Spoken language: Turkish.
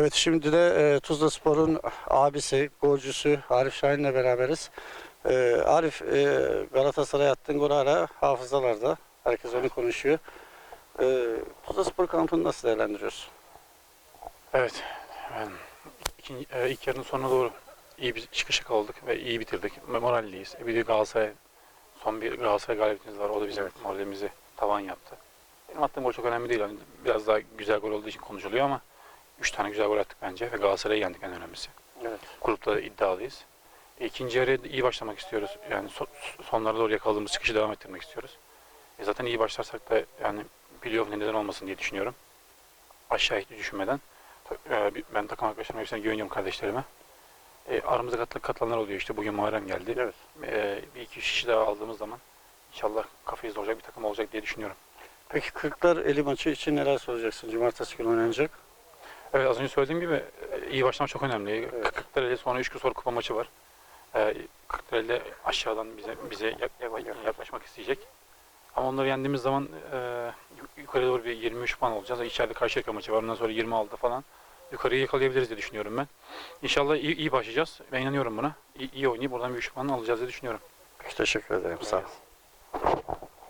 Evet şimdi de e, Tuzla Spor'un abisi, golcüsü Arif Şahin'le beraberiz. E, Arif e, Galatasaray attığın gol hala hafızalarda. Herkes onu konuşuyor. E, Tuzla Spor kampını nasıl değerlendiriyorsun? Evet. Ben ikinci, e, ilk yarının sonuna doğru iyi bir çıkış yakaladık ve iyi bitirdik. Moralliyiz. E, bir de Galatasaray son bir Galatasaray galibiyetimiz var. O da bizim moralimizi tavan yaptı. Benim attığım gol çok önemli değil. Hani biraz daha güzel gol olduğu için konuşuluyor ama 3 tane güzel gol attık bence ve Galatasaray'ı yendik en önemlisi. Evet. Grupta da iddialıyız. E, ikinci yarıya iyi başlamak istiyoruz. Yani so- sonlara doğru yakaladığımız çıkışı devam ettirmek istiyoruz. E, zaten iyi başlarsak da yani playoff neden olmasın diye düşünüyorum. Aşağı hiç düşünmeden. E, Ben takım arkadaşlarıma hepsine güveniyorum kardeşlerime. E, aramızda katıl katılanlar oluyor işte. Bugün Muharrem geldi. Evet. E, bir iki üç kişi daha aldığımız zaman inşallah kafayı olacak bir takım olacak diye düşünüyorum. Peki Kırklar eli maçı için neler soracaksın? Cumartesi günü oynanacak. Evet az önce söylediğim gibi e, iyi başlamak çok önemli. Evet. Kırklareli sonra 3 gün sonra kupa maçı var. E, Kırklareli aşağıdan bize bize yak- yak- yaklaşmak isteyecek. Ama onları yendiğimiz zaman e, yu- yukarı doğru bir 23 puan olacağız. İçeride Karşıyaka maçı var. Ondan sonra 26 falan. Yukarıyı yakalayabiliriz diye düşünüyorum ben. İnşallah iyi, iyi başlayacağız. Ben inanıyorum buna. İyi, iyi oynayıp buradan bir 3 puan alacağız diye düşünüyorum. Teşekkür ederim. Sağ ol. Evet.